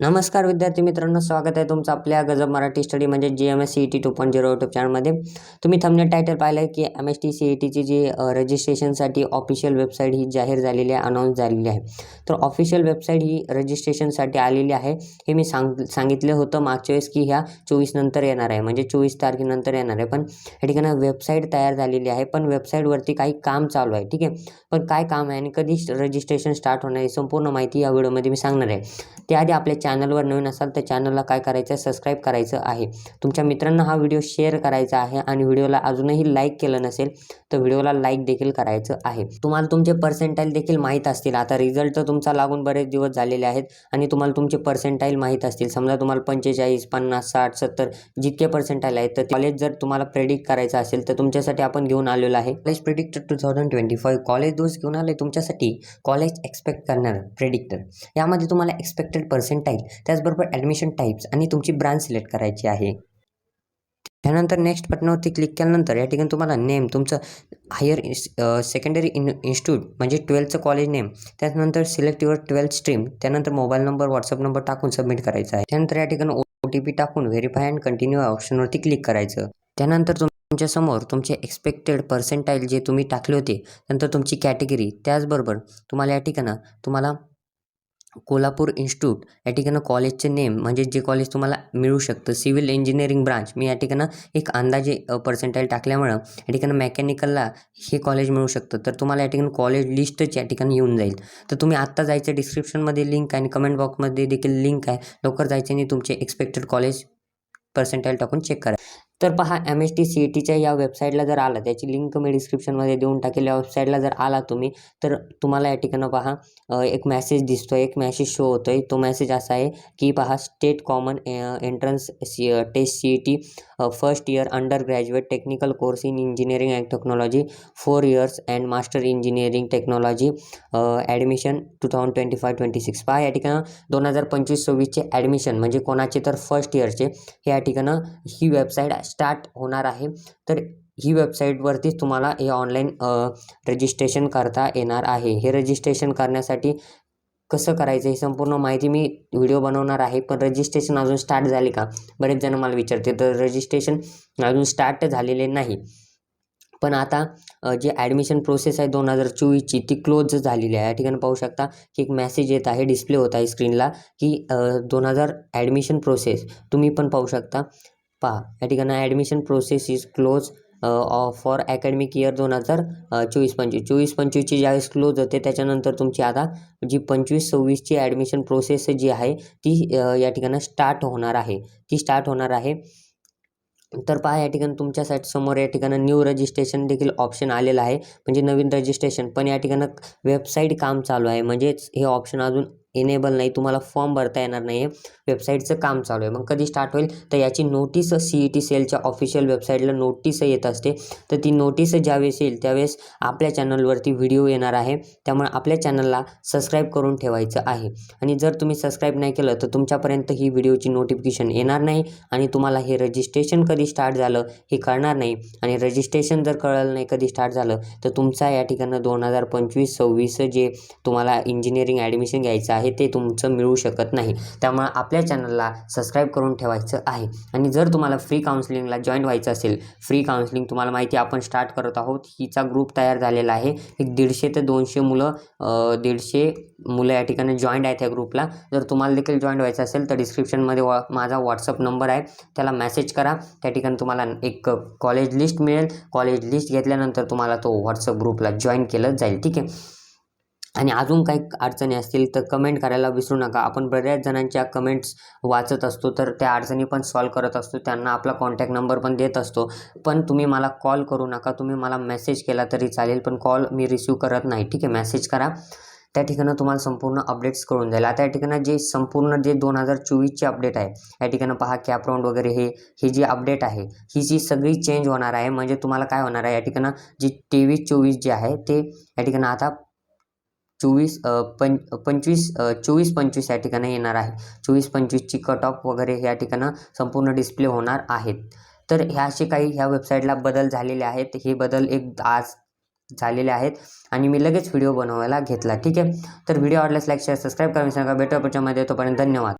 नमस्कार विद्यार्थी मित्रांनो स्वागत आहे तुमचं आपल्या गजब मराठी स्टडी म्हणजे oh जी M S C E T two point zero YouTube चॅनलमध्ये तुम्ही थंबनेल टायटल पाहिलं आहे की M S T C E टीची जी रजिस्ट्रेशनसाठी ऑफिशियल वेबसाईट ही जाहीर झालेली आहे अनाऊन्स झालेली आहे. तर ऑफिशियल वेबसाईट ही रजिस्ट्रेशनसाठी आलेली आहे हे मी सांग सांगितलं होतं मागच्या वेळेस की ह्या चोवीस नंतर येणार आहे म्हणजे चोवीस तारखेनंतर येणार आहे. पण या ठिकाणी वेबसाईट तयार झालेली आहे पण वेबसाईटवरती काही काम चालू आहे ठीक आहे? पण काय काम आहे आणि कधी रजिस्ट्रेशन स्टार्ट होणार आहे संपूर्ण माहिती या व्हिडिओमध्ये मी सांगणार आहे. त्याआधी आपल्या चॅनलवर नवीन असाल तर चॅनलला काय करायचं आहे? सबस्क्राईब करायचं आहे. तुमच्या मित्रांना हा व्हिडिओ शेअर करायचा आहे आणि व्हिडिओला अजूनही लाईक केलं नसेल तर व्हिडिओला लाईक देखील करायचं आहे. तुम्हाला तुमचे पर्सेंटाईल देखील माहीत असतील. आता रिझल्ट तर तुमचा लागून बरेच दिवस झालेले आहेत आणि तुम्हाला तुमचे पर्सेंटाईल माहीत असतील. समजा तुम्हाला पंचेचाळीस पन्नास साठ सत्तर जितके पर्सेंटाईल आहेत तर कॉलेज जर तुम्हाला प्रेडिक्ट करायचं असेल तर तुमच्यासाठी आपण घेऊन आलेलो आहे. College predictor two thousand twenty five college दोष घेऊन आले तुमच्यासाठी कॉलेज एक्सपेक्ट करणार प्रेडिक्टर यामध्ये तुम्हाला एक्सपेक्टेड पर्सेंटाईल त्याचबरोबर ॲडमिशन टाईप्स आणि तुमची ब्रांच सिलेक्ट करायची आहे. त्यानंतर नेक्स्ट बटनावरती क्लिक केल्यानंतर या ठिकाणी तुम्हाला नेम तुमचं हायर सेकंडरी इन इन्स्टिट्यूट म्हणजे ट्वेल्थचं कॉलेज नेम त्यानंतर सिलेक्ट युअर ट्वेल्थ स्ट्रीम त्यानंतर मोबाईल नंबर व्हॉट्सअप नंबर टाकून सबमिट करायचा आहे. त्यानंतर या ठिकाणी ओ टी पी टाकून व्हेरीफाय अँड कंटिन्यू ऑप्शनवरती क्लिक करायचं. त्यानंतर तुमच्यासमोर तुमचे एक्सपेक्टेड पर्सेंटाईल जे तुम्ही टाकले होते नंतर तुमची कॅटेगरी त्याचबरोबर तुम्हाला या ठिकाणं तुम्हाला कोल्हापूर इन्स्टिट्यूट या ठिकाणं कॉलेजचे नेम म्हणजे जे कॉलेज तुम्हाला मिळू शकतं. Civil engineering branch. मी या ठिकाणं एक अंदाजे पर्सेंटाईल टाकल्यामुळं या ठिकाणं मेकॅनिकलला हे कॉलेज मिळू शकतं. तर तुम्हाला या ठिकाणी कॉलेज लिस्टच या ठिकाणी येऊन जाईल. तर तुम्ही आत्ता जायचं डिस्क्रिप्शनमध्ये लिंक आहे आणि कमेंट बॉक्समध्ये देखील लिंक आहे. लवकर जायचं आणि तुमचे एक्सपेक्टेड कॉलेज पर्सेंटाईल टाकून चेक करा. तर पहा M S T C E टीच्या या वेबसाईटला जर आला त्याची लिंक मी डिस्क्रिप्शनमध्ये देऊन टाकेल. या वेबसाईटला जर आला तुम्ही तर तुम्हाला या ठिकाणं पहा एक मॅसेज दिसतो एक मॅसेज शो होतो आहे तो मॅसेज असा आहे की पहा state common entrance C test C E T first year undergraduate technical course in engineering and technology four years and master engineering technology admission two thousand twenty five twenty six पहा या ठिकाणं दोन हजार पंचवीस सव्वीसचे ॲडमिशन म्हणजे कोणाचे तर first इयरचे हे या ठिकाणं ही वेबसाईट स्टार्ट होणार आहे. तर ही वेबसाईटवरतीच तुम्हाला हे ऑनलाईन रजिस्ट्रेशन करता येणार आहे. हे रजिस्ट्रेशन करण्यासाठी कसं करायचं ही संपूर्ण माहिती मी व्हिडिओ बनवणार आहे. पण रजिस्ट्रेशन अजून स्टार्ट झाले का? बरेच जण मला विचारते तर रजिस्ट्रेशन अजून स्टार्ट झालेले नाही. पण आता जी ॲडमिशन प्रोसेस आहे दोन हजार चोवीसची ती क्लोज झालेली आहे. या ठिकाणी पाहू शकता की एक मेसेज येत आहे डिस्प्ले होत आहे स्क्रीनला की दोन हजार ॲडमिशन प्रोसेस तुम्ही पण पाहू शकता. पहा या ठिकाणी admission process is close for academic year दोन हजार uh, चोवीस पंचवीस. चोवीस पंचवीसची ज्यावेळेस क्लोज होते त्याच्यानंतर तुमची आता जी पंचवीस सव्वीसची ॲडमिशन प्रोसेस जी आहे ती uh, या ठिकाणी स्टार्ट होणार आहे. ती स्टार्ट होणार आहे. तर पहा या ठिकाणी तुमच्यासाठी समोर या ठिकाणी न्यू रजिस्ट्रेशन देखील ऑप्शन आलेलं आहे. म्हणजे नवीन रजिस्ट्रेशन पण या ठिकाणी वेबसाईट काम चालू आहे. म्हणजेच हे ऑप्शन अजून इनेबल नाही तुम्हाला फॉर्म भरता येणार नाही आहे वेबसाईटचं काम चालू आहे. मग कधी स्टार्ट होईल? तर याची नोटीस सी ई टी सेलच्या ऑफिशियल वेबसाईटला नोटीस येत असते. तर ती नोटीस ज्यावेळेस येईल त्यावेळेस आपल्या चॅनलवरती व्हिडिओ येणार आहे. त्यामुळे आपल्या चॅनलला सबस्क्राईब करून ठेवायचं आहे. आणि जर तुम्ही सबस्क्राईब नाही केलं तर तुमच्यापर्यंत ही व्हिडिओची नोटिफिकेशन येणार नाही आणि तुम्हाला हे रजिस्ट्रेशन कधी स्टार्ट झालं हे कळणार नाही. आणि रजिस्ट्रेशन जर कळलं नाही कधी स्टार्ट झालं तर तुमचा या ठिकाणं दोन हजार पंचवीस सव्वीस जे तुम्हाला इंजिनिअरिंग ॲडमिशन घ्यायचं आहे ते तुमचं मिळू शकत नाही. त्यामुळे आपल्या चॅनलला सबस्क्राईब करून ठेवायचं आहे. आणि जर तुम्हाला फ्री काउन्सिलिंगला जॉईन व्हायचं असेल फ्री काउन्सिलिंग तुम्हाला माहिती आपण स्टार्ट करत आहोत. हिचा ग्रुप तयार झालेला आहे. एक दीडशे ते दोनशे मुलं दीडशे मुलं या ठिकाणी जॉईंट आहेत या ग्रुपला. जर तुम्हाला देखील जॉईंट व्हायचं असेल तर डिस्क्रिप्शनमध्ये वा माझा व्हॉट्सअप नंबर आहे. त्याला मेसेज करा. त्या ठिकाणी तुम्हाला एक कॉलेज लिस्ट मिळेल. कॉलेज लिस्ट घेतल्यानंतर तुम्हाला तो व्हॉट्सअप ग्रुपला जॉईन केलं जाईल. ठीक आहे? आणि अजून काही अडचणी असतील तर कमेंट करायला विसरू नका. आपण बऱ्याच जणांच्या कमेंट्स वाचत असतो तर त्या अडचणी पण सॉल्व करत असतो. त्यांना आपला कॉन्टॅक्ट नंबर पण देत असतो. पण तुम्ही मला कॉल करू नका. तुम्ही मला मेसेज केला तरी चालेल पण कॉल मी रिसिव्ह करत नाही. ठीक आहे मेसेज करा. त्या ठिकाणी तुम्हाला संपूर्ण अपडेट्स कळून जाईल. आता या ठिकाणी जे संपूर्ण जे दोन हजार चोवीसचे अपडेट आहे या ठिकाणी पहा कॅप राऊंड वगैरे हे ही जी अपडेट आहे ही जी सगळी चेंज होणार आहे म्हणजे तुम्हाला काय होणार आहे या ठिकाणी जी तेवीस चोवीस जे आहे ते या ठिकाणी आता चोवीस पं पंचवीस चोवीस पंचवीस या ठिकाणी येणार आहे. चोवीस पंचवीसची कट ऑफ वगैरे या ठिकाणं संपूर्ण डिस्प्ले होणार आहेत. तर ह्या असे काही ह्या वेबसाईटला बदल झालेले आहेत. हे बदल एक आज झालेले आहेत आणि मी लगेच व्हिडिओ बनवायला घेतला. ठीक आहे? तर व्हिडिओ आवडल्यास लाईक शेअर सबस्क्राईब करा. विसरू नका भेटू पुढच्या मध्ये. तोपर्यंत धन्यवाद.